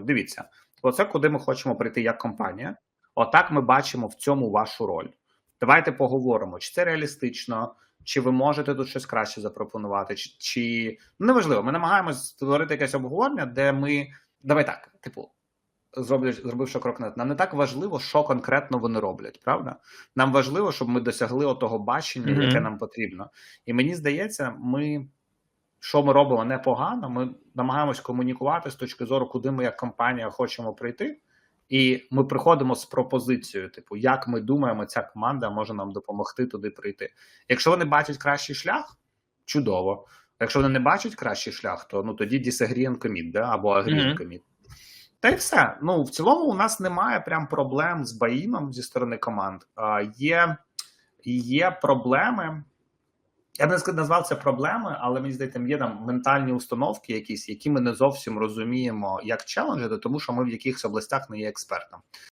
допомогою. Дивіться, оце куди ми хочемо прийти як компанія. Отак ми бачимо в цьому вашу роль. Давайте поговоримо, чи це реалістично, чи ви можете тут щось краще запропонувати, чи, чи... Ну, неважливо. Ми намагаємось створити якесь обговорення, де ми давай так, типу, зроблять, зробивши крок назад. Нам не так важливо, що конкретно вони роблять, правда? Нам важливо, щоб ми досягли отого бачення, Мгм. яке нам потрібно. І мені здається, ми. Що ми робимо непогано, ми намагаємось комунікувати з точки зору, куди ми як компанія хочемо прийти, і ми приходимо з пропозицією, типу, як ми думаємо, ця команда може нам допомогти туди прийти. Якщо вони бачать кращий шлях, чудово. Якщо вони не бачать кращий шлях, то ну тоді disagree and commit, да? або agree and Мгм. commit. Та й все. Ну в цілому у нас немає прям проблем з баїном зі сторони команд. А, є, є проблеми. Я б не назвав це проблеми, але мені здається, є там ментальні установки, якісь, які ми не зовсім розуміємо, як челенджити, тому що ми в якихось областях не є експертом.